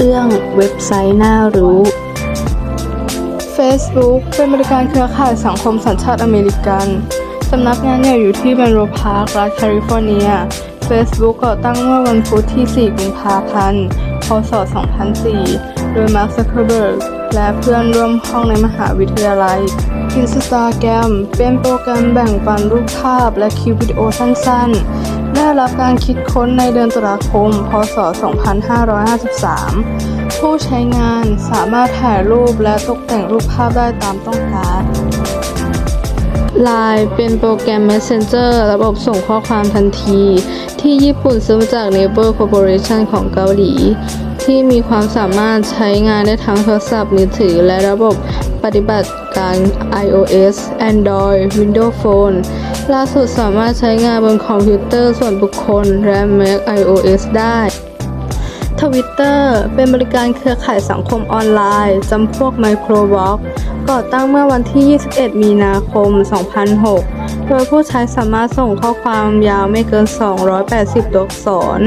รื่องเว็บไซต์น่ารู้ Facebook เป็นบริการเครือข่ายสังคมสัญชาติอเมริกัน สำนักงานใหญ่อยู่ที่เมนโรพาร์ค รัฐแคลิฟอร์เนีย Facebook ก่อตั้งเมื่อวันพุธที่ 4 กุมภาพันธ์ พศ 2004 โดยมาร์คซักเคอร์เบิร์ก และเพื่อนร่วมห้องในมหาวิทยาลัย Instagram เป็นโปรแกรมแบ่งปันรูปภาพและคลิปวิดีโอสั้นๆ ได้รับการคิดค้นในเดือนตุลาคม พศ 2553 ผู้ใช้งานสามารถถ่ายรูปและตกแต่งรูปภาพได้ตามต้องการ Line เป็นโปรแกรม Messenger ระบบส่งข้อความทันที ที่ญี่ปุ่นซื้อมาจาก Naver Corporation ของเกาหลี ที่มีความสามารถใช้งานได้ทั้งโทรศัพท์มือถือ และระบบปฏิบัติการ iOS Android Windows Phone ล่าสุดสามารถใช้งานบนคอมพิวเตอร์ส่วนบุคคลและ Mac iOS ได้ ทวิตเตอร์เป็นบริการเครือข่ายสังคมออนไลน์จำพวกไมโครบล็อกก่อตั้งเมื่อวันที่ 21 มีนาคม 2006 โดยผู้ใช้สามารถส่งข้อความยาวไม่เกิน 280 ตัวอักษร